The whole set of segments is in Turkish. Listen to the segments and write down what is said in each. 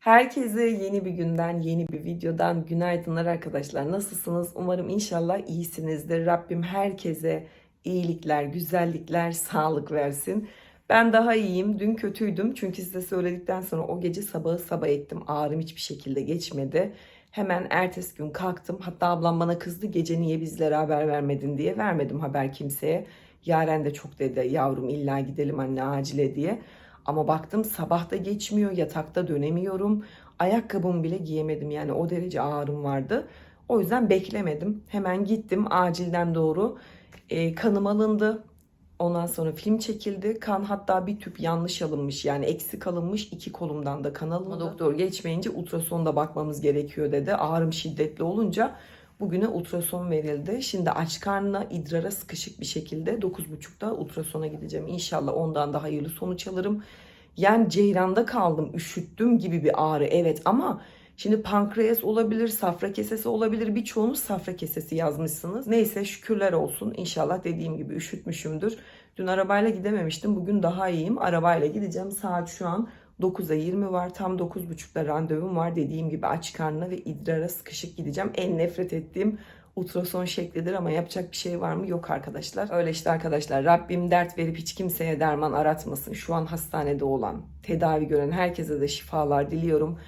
Herkese yeni bir günden, yeni bir videodan günaydınlar arkadaşlar. Nasılsınız? Umarım inşallah iyisinizdir. Rabbim herkese iyilikler, güzellikler, sağlık versin. Ben daha iyiyim. Dün kötüydüm. Çünkü size söyledikten sonra o gece sabahı sabah ettim. Ağrım hiçbir şekilde geçmedi. Hemen ertesi gün kalktım. Hatta ablam bana kızdı. Gece niye bizlere haber vermedin diye. Vermedim haber kimseye. Yaren de çok dedi yavrum illa gidelim anne acile diye. Ama baktım sabah da geçmiyor, yatakta dönemiyorum. Ayakkabımı bile giyemedim yani o derece ağrım vardı. O yüzden beklemedim. Hemen gittim acilden doğru. E, kanım alındı. Ondan sonra film çekildi. Kan hatta bir tüp yanlış alınmış yani eksik alınmış. iki kolumdan da kan alındı. Doktor geçmeyince ultrasonda bakmamız gerekiyor dedi. Ağrım şiddetli olunca bugüne ultrason verildi. Şimdi aç karnına idrara sıkışık bir şekilde 9.30'da ultrasona gideceğim. İnşallah ondan da hayırlı sonuç alırım. Yani ceyranda kaldım, üşüttüm gibi bir ağrı evet ama Şimdi pankreas olabilir, safra kesesi olabilir. Birçoğunuz safra kesesi yazmışsınız. Neyse şükürler olsun. İnşallah dediğim gibi üşütmüşümdür. Dün arabayla gidememiştim. Bugün daha iyiyim. Arabayla gideceğim. Saat şu an 9'a 20 var. Tam 9.30'da randevum var. Dediğim gibi aç karnına ve idrara sıkışık gideceğim. En nefret ettiğim ultrason şeklidir ama yapacak bir şey var mı? Yok arkadaşlar. Öyle işte arkadaşlar. Rabbim dert verip hiç kimseye derman aratmasın. Şu an hastanede olan, tedavi gören herkese de şifalar diliyorum.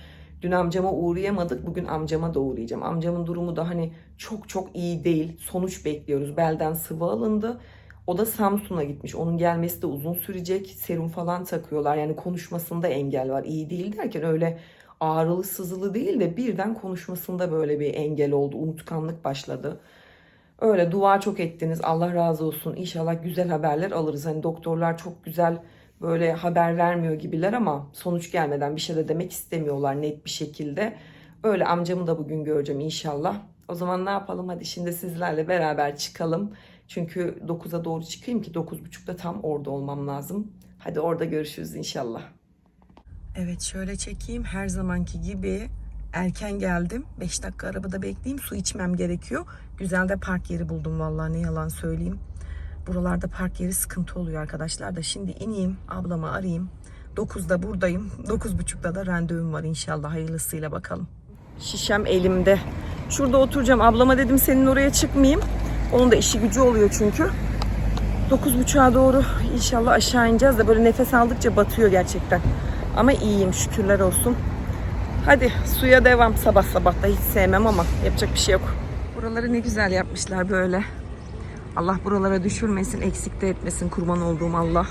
Dün amcama uğrayamadık. Bugün amcama da uğrayacağım. Amcamın durumu da hani çok çok iyi değil. Sonuç bekliyoruz. Belden sıvı alındı. O da Samsun'a gitmiş. Onun gelmesi de uzun sürecek. Serum falan takıyorlar. Yani konuşmasında engel var. İyi değil derken öyle ağrılı sızılı değil de birden konuşmasında böyle bir engel oldu. Unutkanlık başladı. Öyle dua çok ettiniz. Allah razı olsun. İnşallah güzel haberler alırız. Hani doktorlar çok güzel böyle haber vermiyor gibiler ama sonuç gelmeden bir şey de demek istemiyorlar net bir şekilde. Öyle amcamı da bugün göreceğim inşallah. O zaman ne yapalım? Hadi şimdi sizlerle beraber çıkalım. Çünkü 9'a doğru çıkayım ki 9.30'da tam orada olmam lazım. Hadi orada görüşürüz inşallah. Evet şöyle çekeyim. Her zamanki gibi erken geldim. 5 dakika arabada bekleyeyim. Su içmem gerekiyor. Güzel de park yeri buldum vallahi ne yalan söyleyeyim. Buralarda park yeri sıkıntı oluyor arkadaşlar da şimdi ineyim ablamı arayayım. 9'da buradayım. 9.30'da da randevum var inşallah hayırlısıyla bakalım. Şişem elimde. Şurada oturacağım. Ablama dedim senin oraya çıkmayayım. Onun da işi gücü oluyor çünkü. 9.30'a doğru inşallah aşağı ineceğiz de böyle nefes aldıkça batıyor gerçekten. Ama iyiyim şükürler olsun. Hadi suya devam sabah sabah da hiç sevmem ama yapacak bir şey yok. Buraları ne güzel yapmışlar böyle. Allah buralara düşürmesin, eksik de etmesin kurban olduğum Allah.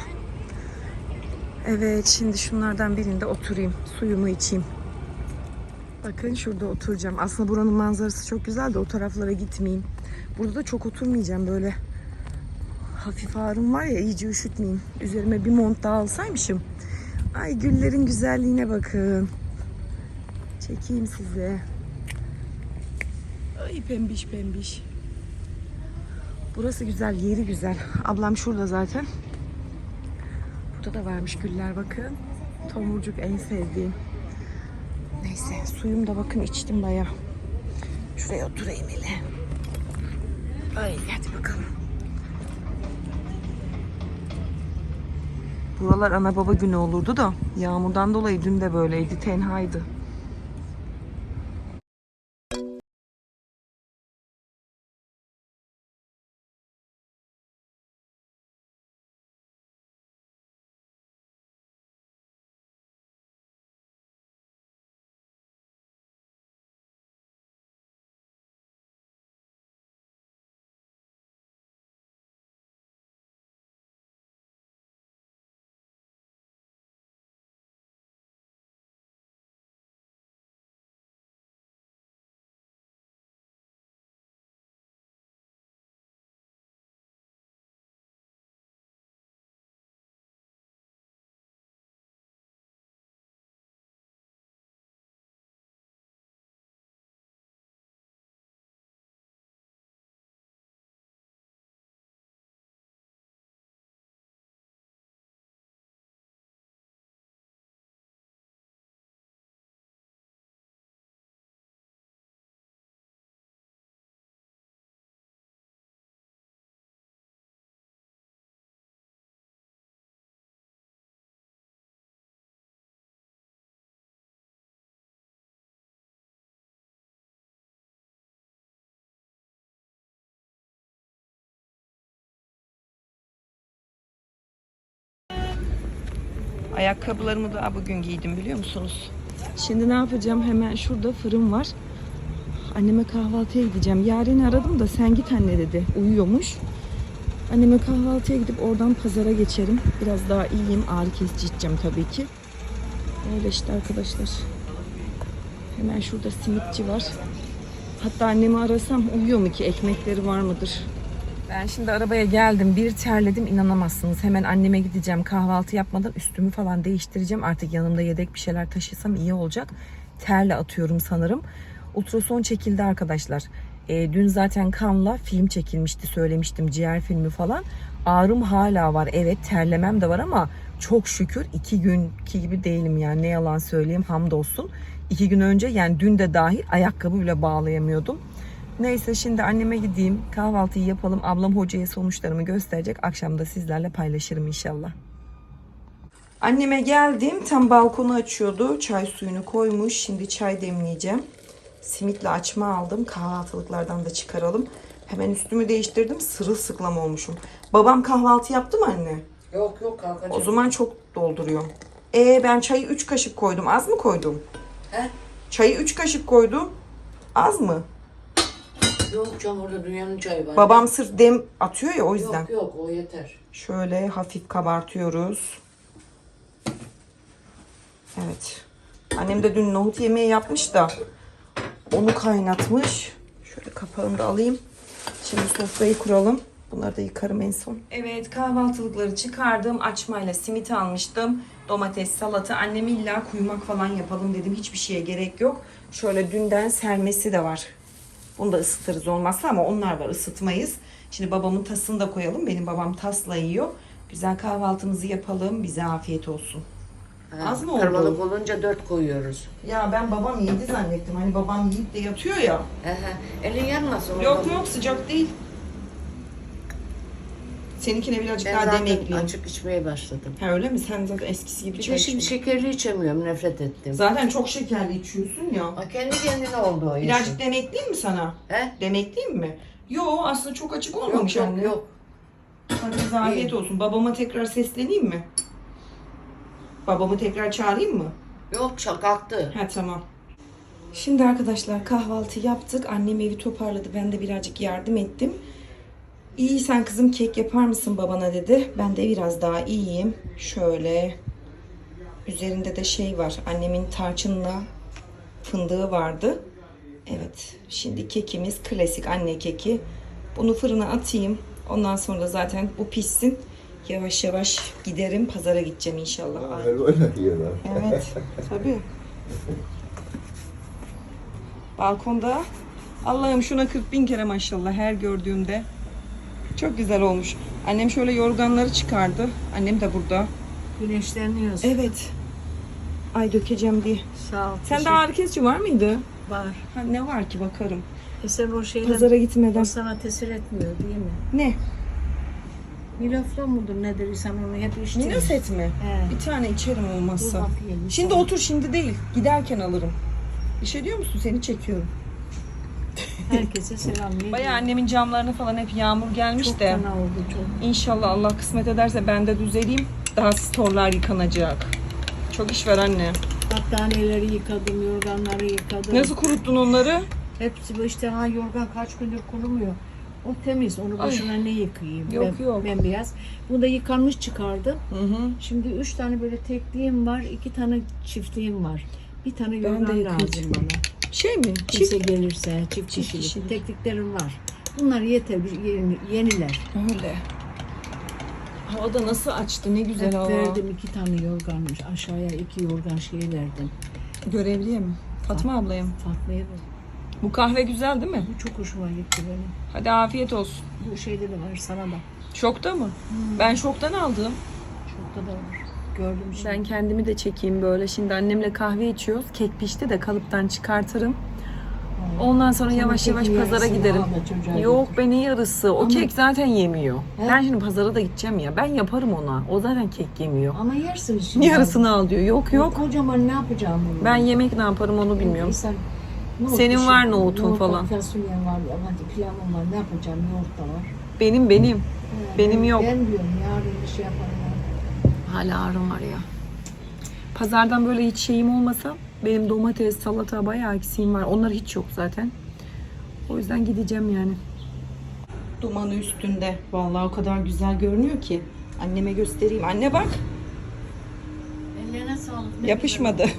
Evet, şimdi şunlardan birinde oturayım, suyumu içeyim. Bakın şurada oturacağım. Aslında buranın manzarası çok güzel de o taraflara gitmeyeyim. Burada da çok oturmayacağım böyle. Hafif ağrım var ya iyice üşütmeyeyim. Üzerime bir mont daha alsaymışım. Ay güllerin güzelliğine bakın. Çekeyim size. Ay pembiş pembiş. Burası güzel, yeri güzel. Ablam şurada zaten. Burada da varmış güller bakın. Tomurcuk en sevdiğim. Neyse suyum da bakın içtim baya. Şuraya oturayım hele. Ay hadi bakalım. Buralar ana baba günü olurdu da yağmurdan dolayı dün de böyleydi. Tenhaydı. Ayakkabılarımı da bugün giydim biliyor musunuz? Şimdi ne yapacağım? Hemen şurada fırın var. Anneme kahvaltıya gideceğim. Yaren'i aradım da sen git anne dedi. Uyuyormuş. Anneme kahvaltıya gidip oradan pazara geçerim. Biraz daha iyiyim. Ağrı kesici içeceğim tabii ki. Öyle işte arkadaşlar. Hemen şurada simitçi var. Hatta annemi arasam uyuyor mu ki? Ekmekleri var mıdır? Ben şimdi arabaya geldim. Bir terledim inanamazsınız. Hemen anneme gideceğim. Kahvaltı yapmadan üstümü falan değiştireceğim. Artık yanımda yedek bir şeyler taşısam iyi olacak. Terle atıyorum sanırım. Ultrason çekildi arkadaşlar. E, dün zaten kanla film çekilmişti söylemiştim ciğer filmi falan. Ağrım hala var evet terlemem de var ama çok şükür iki günkü gibi değilim yani ne yalan söyleyeyim hamdolsun. İki gün önce yani dün de dahil ayakkabı bile bağlayamıyordum. Neyse şimdi anneme gideyim kahvaltıyı yapalım ablam hocaya sonuçlarımı gösterecek akşam da sizlerle paylaşırım inşallah. Anneme geldim tam balkonu açıyordu çay suyunu koymuş şimdi çay demleyeceğim. Simitle açma aldım. Kahvaltılıklardan da çıkaralım. Hemen üstümü değiştirdim. Sırılsıklam olmuşum. Babam kahvaltı yaptı mı anne? Yok yok kalkacağım. O zaman çok dolduruyor. E ben çayı 3 kaşık koydum. Az mı koydum? He? Çayı 3 kaşık koydum. Az mı? Yok canım orada dünyanın çayı var. Babam sırf dem atıyor ya o yüzden. Yok yok o yeter. Şöyle hafif kabartıyoruz. Evet. Annem de dün nohut yemeği yapmış da onu kaynatmış. Şöyle kapağını da alayım. Şimdi sofrayı kuralım. Bunları da yıkarım en son. Evet kahvaltılıkları çıkardım. Açmayla simit almıştım. Domates, salata. Annem illa kuymak falan yapalım dedim. Hiçbir şeye gerek yok. Şöyle dünden sermesi de var. Bunu da ısıtırız olmazsa ama onlar var ısıtmayız. Şimdi babamın tasını da koyalım. Benim babam tasla yiyor. Güzel kahvaltımızı yapalım. Bize afiyet olsun. Ha, Az mı oldu? Kalabalık olunca dört koyuyoruz. Ya ben babam yedi zannettim. Hani babam yiyip de yatıyor ya. He. Elin yanmasın. Yok yok sıcak değil. Seninkine birazcık Ben daha demekliyim. açık içmeye başladım. Ha öyle mi? Sen zaten eskisi gibi Bir çay de şimdi içmiyorsun. şekerli içemiyorum. Nefret ettim. Zaten çok şekerli içiyorsun ya. Ha, kendi kendine oldu o işin. Birazcık demekliyim mi sana? He? Demekliyim mi? Yo aslında çok açık Yok olmamış yok anne. yok. Hadi İyi. olsun. Babama tekrar sesleneyim mi? Babamı tekrar çağırayım mı? Yok kalktı. Ha tamam. Şimdi arkadaşlar kahvaltı yaptık. Annem evi toparladı. Ben de birazcık yardım ettim. İyi sen kızım kek yapar mısın babana dedi. Ben de biraz daha iyiyim. Şöyle. Üzerinde de şey var. Annemin tarçınla fındığı vardı. Evet. Şimdi kekimiz klasik anne keki. Bunu fırına atayım. Ondan sonra zaten bu pişsin. Yavaş yavaş giderim. Pazara gideceğim inşallah. Evet, tabii. Balkonda Allah'ım şuna 40 bin kere maşallah her gördüğümde. Çok güzel olmuş. Annem şöyle yorganları çıkardı. Annem de burada. Güneşleniyoruz. Evet. Ay dökeceğim diye. Sağ ol. Sende ağrı kesici var mıydı? Var. Ha, ne var ki bakarım. E sen o şeyler Pazara gitmeden. o sana tesir etmiyor değil mi? Ne? Milafla mıdır nedir sen onu hep içtin. Minoset mi? He. Bir tane içerim Dur olmazsa. bakayım. Şimdi otur şimdi değil. Giderken alırım. Bir şey diyor musun? Seni çekiyorum. Herkese selam. Bayağı annemin camlarına falan hep yağmur gelmiş Çok de. fena oldu çok. İnşallah Allah kısmet ederse ben de düzeleyim. Daha storlar yıkanacak. Çok iş var anne. Battaniyeleri yıkadım, yorganları yıkadım. Nasıl kuruttun onları? Hepsi bu işte ha yorgan kaç gündür kurumuyor. O temiz. Onu başına ne yıkayayım? Yok, yok. Bembeyaz. Bu da yıkanmış çıkardım. Hı hı. Şimdi üç tane böyle tekliğim var. iki tane çiftliğim var. Bir tane yorgan lazım bana. Şey mi? Kimse Çift. gelirse çift kişilik. kişilik. Tekliklerim var. Bunlar yeter. bir Yeni, yeniler. Öyle. Hava da nasıl açtı ne güzel Hep hava. verdim iki tane yorgan. Aşağıya iki yorgan şey verdim. Görevliye mi? Fatma ablaya mı? Fatma'ya da. Bu kahve güzel değil mi? Bu çok hoşuma gitti benim. Hadi afiyet olsun. Bu şeyde de var sana da. Şokta mı? Ben şoktan aldım. Şokta da var. Gördüm şimdi. Ben kendimi de çekeyim böyle. Şimdi annemle kahve içiyoruz. Kek pişti de kalıptan çıkartırım. Ondan sonra Senin yavaş yavaş pazara giderim. Yok götür. beni yarısı. O Ama- kek zaten yemiyor. He? Ben şimdi pazara da gideceğim ya. Ben yaparım ona. O zaten kek yemiyor. Ama yersin şimdi. Yarısını al diyor. Yok yok. Kocaman ne yapacağım bunu? Ben yemek ne yaparım onu bilmiyorum. Sen, nohut Senin pişir- var nohutun nohut falan. Fasulyen var, hadi pilavım var. Ne yapacağım? Yoğurt da var. Benim benim. He, Benim ben- yok. Ben diyorum yarın bir şey yaparım. Hala ağrım var ya. Pazardan böyle hiç şeyim olmasa benim domates, salata bayağı eksiğim var. Onlar hiç yok zaten. O yüzden gideceğim yani. Dumanı üstünde. Vallahi o kadar güzel görünüyor ki. Anneme göstereyim. Anne bak. Ellerine sağlık. Ne Yapışmadı. güzel.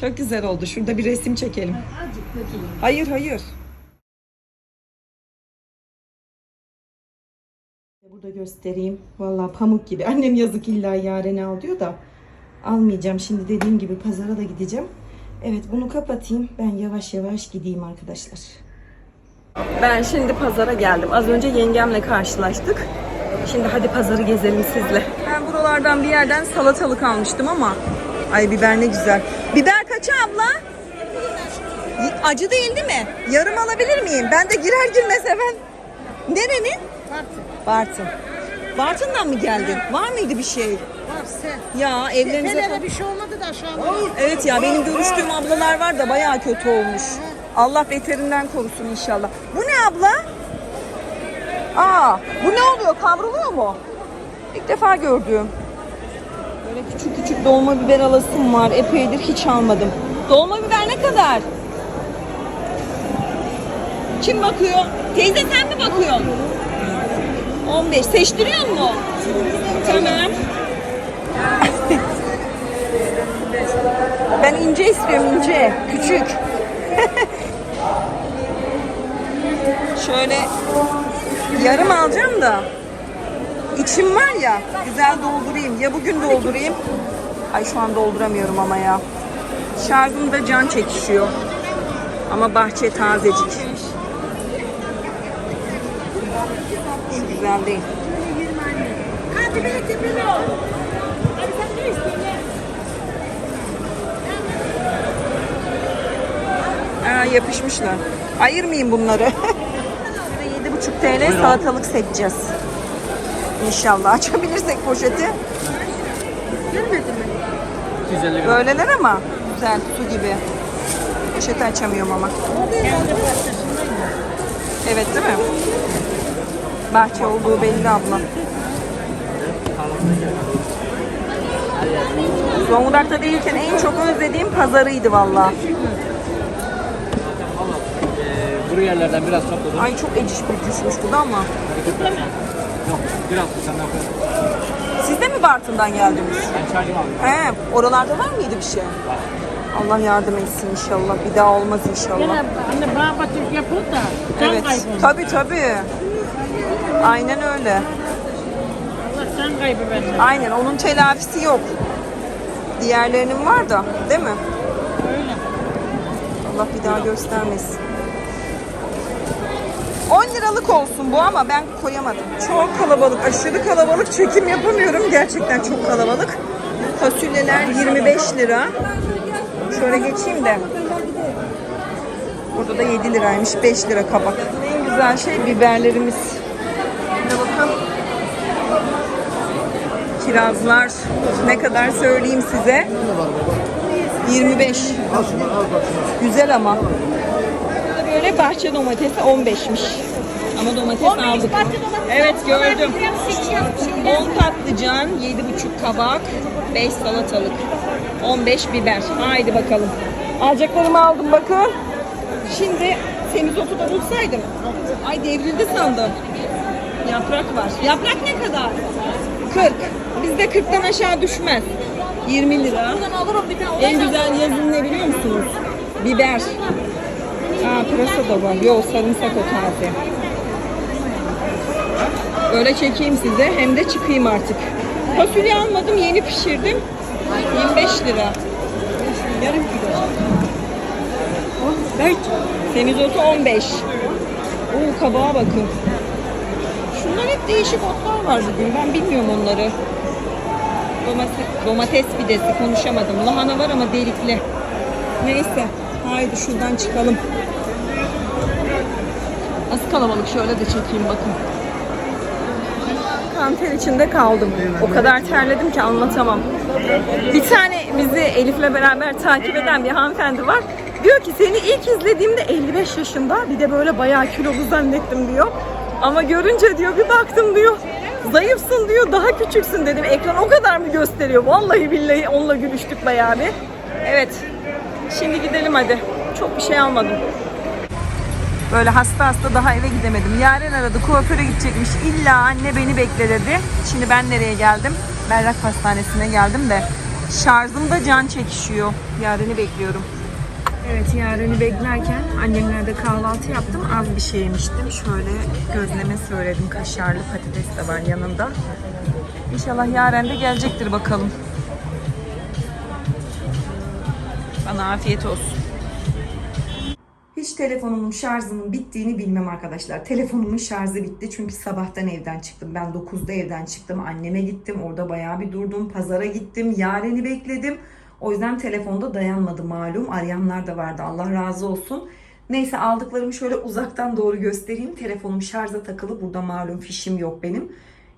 Çok güzel oldu. Şurada bir resim çekelim. Azıcık. Hayır hayır. Burada göstereyim. Vallahi pamuk gibi. Annem yazık illa yarene al diyor da almayacağım. Şimdi dediğim gibi pazara da gideceğim. Evet bunu kapatayım. Ben yavaş yavaş gideyim arkadaşlar. Ben şimdi pazara geldim. Az önce yengemle karşılaştık. Şimdi hadi pazarı gezelim sizle. Ben buralardan bir yerden salatalık almıştım ama ay biber ne güzel. Biber kaça abla? Acı değil değil mi? Yarım alabilir miyim? Ben de girer girmez hemen. Nerenin? Bartın. Bartın. Bartın'dan mı geldin? Var mıydı bir şey? Var sen. Ya evlerinize... Tepelere bir şey olmadı da aşağıda. Evet ya benim görüştüğüm ablalar var da bayağı kötü olmuş. Allah beterinden korusun inşallah. Bu ne abla? Aa, bu ne oluyor? Kavruluyor mu? İlk defa gördüm. Böyle küçük küçük dolma biber alasım var. Epeydir hiç almadım. Dolma biber ne kadar? Kim bakıyor? Teyze sen mi bakıyorsun? 15. Seçtiriyor mu? Tamam. Ben ince istiyorum ince. Küçük. Şöyle yarım alacağım da içim var ya güzel doldurayım. Ya bugün doldurayım. Ay şu an dolduramıyorum ama ya. Şarjım can çekişiyor. Ama bahçe tazecik. Şu güzel değil. Aa, yapışmışlar. Ayırmayayım bunları. Şöyle 7,5 TL salatalık seçeceğiz. İnşallah açabilirsek poşeti. Gelmedi mi? 250 gram. Böyleler ama güzel su gibi. Poşeti açamıyorum ama. Evet değil mi? Bahçe olduğu belli abla. Zonguldak'ta değilken en çok özlediğim pazarıydı valla. Kuru yerlerden biraz topladım. Ay çok eciş bücüşmüş bu da ama. Yok, biraz senden koy. Siz de mi Bartın'dan geldiniz? Ben şarjımı aldım. He, oralarda var mıydı bir şey? Allah yardım etsin inşallah. Bir daha olmaz inşallah. Gene anne bana yapıyor da. Evet. Tabii tabii. Aynen öyle. Allah can kaybı benden. Aynen onun telafisi yok. Diğerlerinin var da değil mi? Öyle. Allah bir daha göstermesin. 10 liralık olsun bu ama ben koyamadım. Çok kalabalık, aşırı kalabalık. Çekim yapamıyorum. Gerçekten çok kalabalık. Fasulyeler 25 lira. Şöyle geçeyim de. Burada da 7 liraymış. 5 lira kabak. En güzel şey biberlerimiz. Şuna bakın. Kirazlar ne kadar söyleyeyim size. 25. Güzel ama. Böyle bahçe domatesi 15'miş. Ama domates aldık. Evet gördüm. 10 patlıcan, 7,5 kabak, 5 salatalık, 15 biber. Haydi bakalım. Alacaklarımı aldım bakın. Şimdi semizotu da bulsaydım. Ay devrildi sandım. Yaprak var. Yaprak ne kadar? 40. Bizde 40'tan aşağı düşmez. 20 lira. En güzel yazın ne biliyor musunuz? Biber. Aa pırasa da var. Yok sarımsak o taze. Böyle çekeyim size hem de çıkayım artık. Fasulye almadım yeni pişirdim. 25 lira. Yarım kilo. Evet. Semizotu 15. Oo kabağa bakın. Değişik otlar var bugün. Ben bilmiyorum onları. Domates, domates pidesi konuşamadım. Lahana var ama delikli. Neyse. Haydi şuradan çıkalım. Nasıl kalabalık şöyle de çekeyim bakın. Kanter içinde kaldım. O kadar terledim ki anlatamam. Bir tane bizi Elif'le beraber takip eden bir hanımefendi var. Diyor ki seni ilk izlediğimde 55 yaşında bir de böyle bayağı kilolu zannettim diyor. Ama görünce diyor bir baktım diyor Zayıfsın diyor daha küçüksün dedim. Ekran o kadar mı gösteriyor? Vallahi billahi onunla gülüştük bayağı bir. Evet. Şimdi gidelim hadi. Çok bir şey almadım. Böyle hasta hasta daha eve gidemedim. Yaren aradı kuaföre gidecekmiş. İlla anne beni bekle dedi. Şimdi ben nereye geldim? Berrak Pastanesi'ne geldim de şarjım da can çekişiyor. Yaren'i bekliyorum. Evet Yaren'i beklerken annemlerde kahvaltı yaptım. Az bir şey yemiştim. Şöyle gözleme söyledim. Kaşarlı patates de var yanında. İnşallah Yaren de gelecektir bakalım. Bana afiyet olsun. Hiç telefonumun şarjının bittiğini bilmem arkadaşlar. Telefonumun şarjı bitti çünkü sabahtan evden çıktım. Ben 9'da evden çıktım. Anneme gittim. Orada bayağı bir durdum. Pazara gittim. Yaren'i bekledim. O yüzden telefonda dayanmadı malum. Arayanlar da vardı. Allah razı olsun. Neyse aldıklarımı şöyle uzaktan doğru göstereyim. Telefonum şarja takılı. Burada malum fişim yok benim.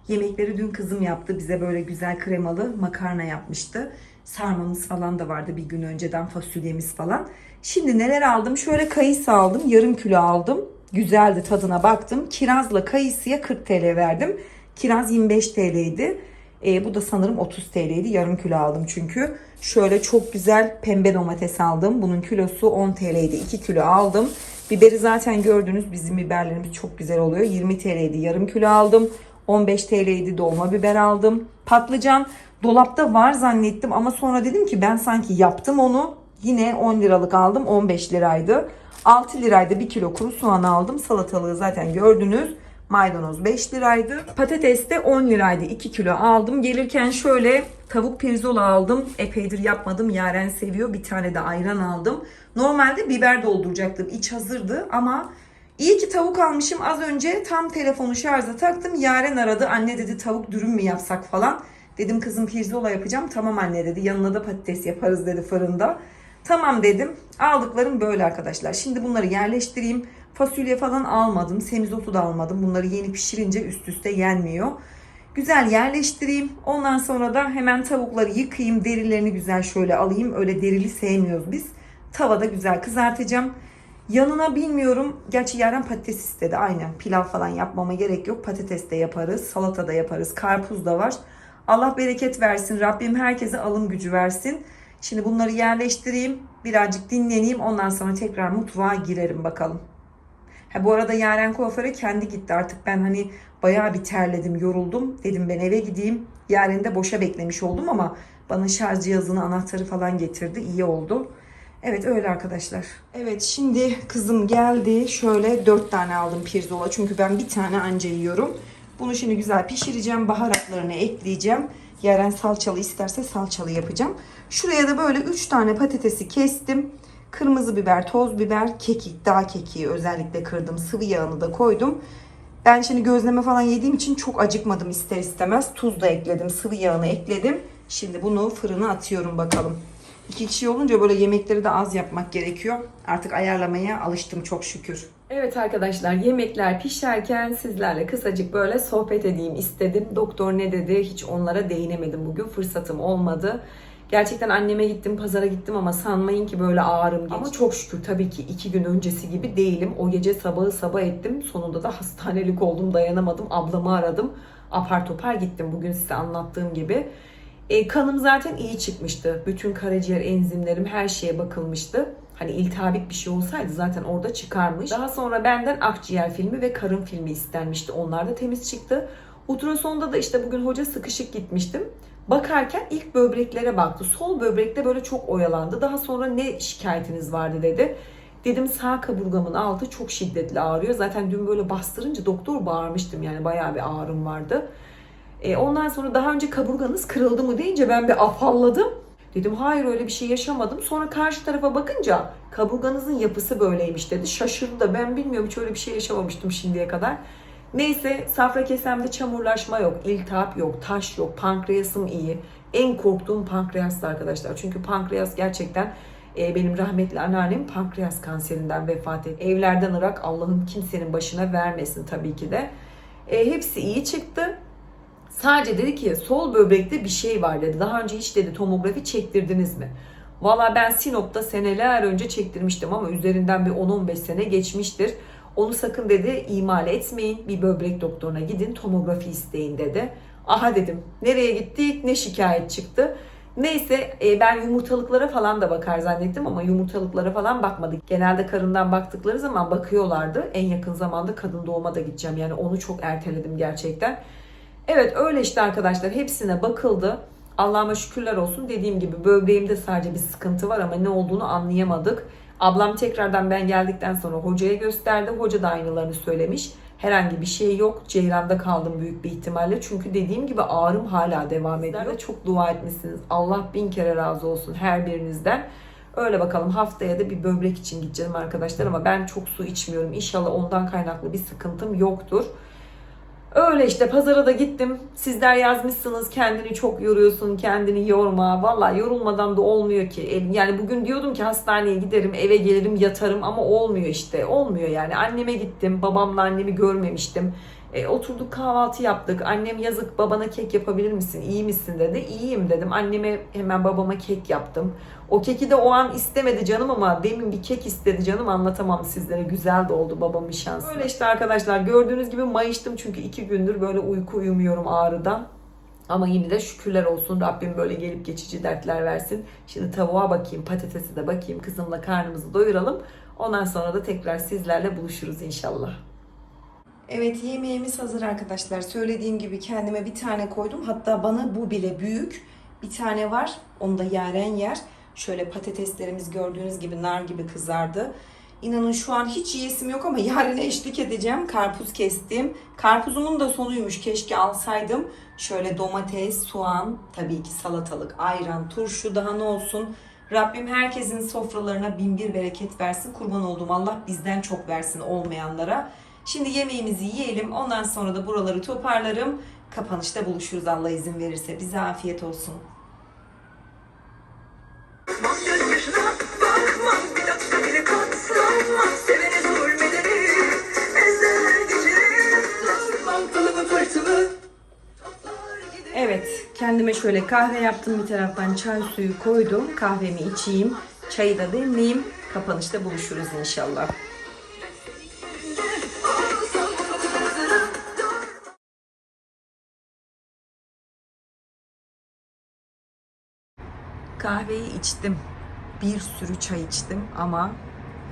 Yemekleri dün kızım yaptı. Bize böyle güzel kremalı makarna yapmıştı. Sarmamız falan da vardı bir gün önceden fasulyemiz falan. Şimdi neler aldım? Şöyle kayısı aldım. Yarım kilo aldım. Güzeldi tadına baktım. Kirazla kayısıya 40 TL verdim. Kiraz 25 TL'ydi. E, bu da sanırım 30 TL'ydi. Yarım kilo aldım çünkü. Şöyle çok güzel pembe domates aldım. Bunun kilosu 10 TL'ydi. 2 kilo aldım. Biberi zaten gördünüz. Bizim biberlerimiz çok güzel oluyor. 20 TL'ydi. Yarım kilo aldım. 15 TL'ydi dolma biber aldım. Patlıcan dolapta var zannettim ama sonra dedim ki ben sanki yaptım onu. Yine 10 liralık aldım 15 liraydı. 6 liraydı 1 kilo kuru soğan aldım. Salatalığı zaten gördünüz. Maydanoz 5 liraydı. Patates de 10 liraydı. 2 kilo aldım. Gelirken şöyle tavuk pirzola aldım. Epeydir yapmadım. Yaren seviyor. Bir tane de ayran aldım. Normalde biber dolduracaktım. İç hazırdı ama İyi ki tavuk almışım. Az önce tam telefonu şarja taktım. Yaren aradı. Anne dedi tavuk dürüm mü yapsak falan. Dedim kızım pirzola yapacağım. Tamam anne dedi. Yanına da patates yaparız dedi fırında. Tamam dedim. Aldıklarım böyle arkadaşlar. Şimdi bunları yerleştireyim. Fasulye falan almadım. Semizotu da almadım. Bunları yeni pişirince üst üste yenmiyor. Güzel yerleştireyim. Ondan sonra da hemen tavukları yıkayayım. Derilerini güzel şöyle alayım. Öyle derili sevmiyoruz biz. Tavada güzel kızartacağım. Yanına bilmiyorum. Gerçi Yaren patates istedi. Aynen. Pilav falan yapmama gerek yok. Patates de yaparız. Salata da yaparız. Karpuz da var. Allah bereket versin. Rabbim herkese alım gücü versin. Şimdi bunları yerleştireyim. Birazcık dinleneyim. Ondan sonra tekrar mutfağa girerim bakalım. Ha, bu arada Yaren kuaföre kendi gitti. Artık ben hani bayağı bir terledim, yoruldum. Dedim ben eve gideyim. Yaren de boşa beklemiş oldum ama bana şarj cihazını, anahtarı falan getirdi. İyi oldu. Evet öyle arkadaşlar. Evet şimdi kızım geldi. Şöyle 4 tane aldım pirzola. Çünkü ben bir tane anca yiyorum. Bunu şimdi güzel pişireceğim. Baharatlarını ekleyeceğim. Yaren salçalı isterse salçalı yapacağım. Şuraya da böyle 3 tane patatesi kestim. Kırmızı biber, toz biber, kekik, dağ kekiği özellikle kırdım. Sıvı yağını da koydum. Ben şimdi gözleme falan yediğim için çok acıkmadım ister istemez. Tuz da ekledim, sıvı yağını ekledim. Şimdi bunu fırına atıyorum bakalım. İki kişi olunca böyle yemekleri de az yapmak gerekiyor. Artık ayarlamaya alıştım çok şükür. Evet arkadaşlar yemekler pişerken sizlerle kısacık böyle sohbet edeyim istedim. Doktor ne dedi hiç onlara değinemedim bugün fırsatım olmadı. Gerçekten anneme gittim, pazara gittim ama sanmayın ki böyle ağrım geçti. Ama çok şükür tabii ki iki gün öncesi gibi değilim. O gece sabahı sabah ettim. Sonunda da hastanelik oldum, dayanamadım. Ablamı aradım. Apar topar gittim bugün size anlattığım gibi. E, kanım zaten iyi çıkmıştı. Bütün karaciğer enzimlerim her şeye bakılmıştı. Hani iltihabik bir şey olsaydı zaten orada çıkarmış. Daha sonra benden akciğer filmi ve karın filmi istenmişti. Onlar da temiz çıktı. Ultrasonda da işte bugün hoca sıkışık gitmiştim. Bakarken ilk böbreklere baktı. Sol böbrekte böyle çok oyalandı. Daha sonra ne şikayetiniz vardı dedi. Dedim sağ kaburgamın altı çok şiddetli ağrıyor. Zaten dün böyle bastırınca doktor bağırmıştım yani bayağı bir ağrım vardı. E, ondan sonra daha önce kaburganız kırıldı mı deyince ben bir afalladım. Dedim hayır öyle bir şey yaşamadım. Sonra karşı tarafa bakınca kaburganızın yapısı böyleymiş dedi. Şaşırdı da ben bilmiyorum hiç öyle bir şey yaşamamıştım şimdiye kadar. Neyse safra kesemde çamurlaşma yok, iltihap yok, taş yok, pankreasım iyi. En korktuğum pankreastı arkadaşlar. Çünkü pankreas gerçekten e, benim rahmetli anneannem pankreas kanserinden vefat etti. Evlerden ırak Allah'ın kimsenin başına vermesin tabii ki de. E, hepsi iyi çıktı. Sadece dedi ki sol böbrekte bir şey var dedi. Daha önce hiç dedi tomografi çektirdiniz mi? Valla ben Sinop'ta seneler önce çektirmiştim ama üzerinden bir 10-15 sene geçmiştir. Onu sakın dedi ihmal etmeyin. Bir böbrek doktoruna gidin tomografi isteyin dedi. Aha dedim nereye gittik ne şikayet çıktı. Neyse e, ben yumurtalıklara falan da bakar zannettim ama yumurtalıklara falan bakmadık. Genelde karından baktıkları zaman bakıyorlardı. En yakın zamanda kadın doğuma da gideceğim. Yani onu çok erteledim gerçekten. Evet öyle işte arkadaşlar hepsine bakıldı. Allah'ıma şükürler olsun. Dediğim gibi böbreğimde sadece bir sıkıntı var ama ne olduğunu anlayamadık. Ablam tekrardan ben geldikten sonra hocaya gösterdi. Hoca da aynılarını söylemiş. Herhangi bir şey yok. Ceyranda kaldım büyük bir ihtimalle. Çünkü dediğim gibi ağrım hala devam ediyor. Ve çok dua etmişsiniz. Allah bin kere razı olsun her birinizden. Öyle bakalım haftaya da bir böbrek için gideceğim arkadaşlar ama ben çok su içmiyorum. İnşallah ondan kaynaklı bir sıkıntım yoktur. Öyle işte pazara da gittim. Sizler yazmışsınız kendini çok yoruyorsun, kendini yorma. Valla yorulmadan da olmuyor ki. Yani bugün diyordum ki hastaneye giderim, eve gelirim, yatarım ama olmuyor işte. Olmuyor yani. Anneme gittim, babamla annemi görmemiştim. E, oturduk kahvaltı yaptık. Annem yazık babana kek yapabilir misin? İyi misin dedi. İyiyim dedim. Anneme hemen babama kek yaptım. O keki de o an istemedi canım ama demin bir kek istedi canım anlatamam sizlere. Güzel de oldu babamın şansı. Böyle işte arkadaşlar gördüğünüz gibi mayıştım çünkü iki gündür böyle uyku uyumuyorum ağrıdan. Ama yine de şükürler olsun Rabbim böyle gelip geçici dertler versin. Şimdi tavuğa bakayım, patatesi de bakayım. Kızımla karnımızı doyuralım. Ondan sonra da tekrar sizlerle buluşuruz inşallah. Evet yemeğimiz hazır arkadaşlar. Söylediğim gibi kendime bir tane koydum. Hatta bana bu bile büyük. Bir tane var. Onu da yaren yer. Şöyle patateslerimiz gördüğünüz gibi nar gibi kızardı. İnanın şu an hiç yiyesim yok ama yarine eşlik edeceğim. Karpuz kestim. Karpuzumun da sonuymuş. Keşke alsaydım. Şöyle domates, soğan, tabii ki salatalık, ayran, turşu daha ne olsun. Rabbim herkesin sofralarına bin bir bereket versin. Kurban olduğum Allah bizden çok versin olmayanlara. Şimdi yemeğimizi yiyelim. Ondan sonra da buraları toparlarım. Kapanışta buluşuruz Allah izin verirse. Bize afiyet olsun. Evet, kendime şöyle kahve yaptım. Bir taraftan çay suyu koydum. Kahvemi içeyim. Çayı da demleyeyim. Kapanışta buluşuruz inşallah. Kahveyi içtim. Bir sürü çay içtim ama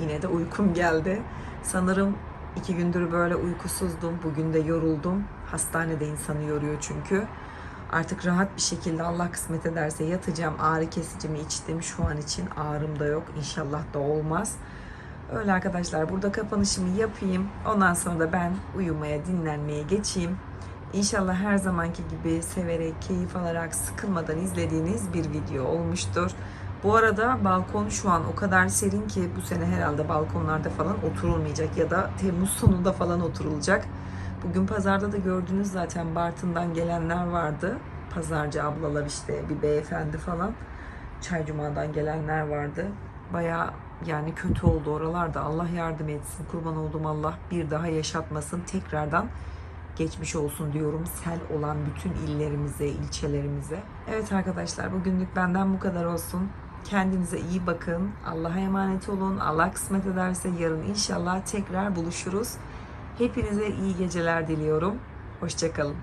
yine de uykum geldi. Sanırım iki gündür böyle uykusuzdum. Bugün de yoruldum. Hastanede insanı yoruyor çünkü. Artık rahat bir şekilde Allah kısmet ederse yatacağım. Ağrı kesicimi içtim. Şu an için ağrım da yok. İnşallah da olmaz. Öyle arkadaşlar burada kapanışımı yapayım. Ondan sonra da ben uyumaya, dinlenmeye geçeyim. İnşallah her zamanki gibi severek, keyif alarak, sıkılmadan izlediğiniz bir video olmuştur. Bu arada balkon şu an o kadar serin ki bu sene herhalde balkonlarda falan oturulmayacak ya da Temmuz sonunda falan oturulacak. Bugün pazarda da gördünüz zaten Bartın'dan gelenler vardı. Pazarcı ablalar işte bir beyefendi falan. Çaycuma'dan gelenler vardı. Baya yani kötü oldu oralarda. Allah yardım etsin. Kurban olduğum Allah bir daha yaşatmasın. Tekrardan geçmiş olsun diyorum sel olan bütün illerimize, ilçelerimize. Evet arkadaşlar bugünlük benden bu kadar olsun. Kendinize iyi bakın. Allah'a emanet olun. Allah kısmet ederse yarın inşallah tekrar buluşuruz. Hepinize iyi geceler diliyorum. Hoşçakalın.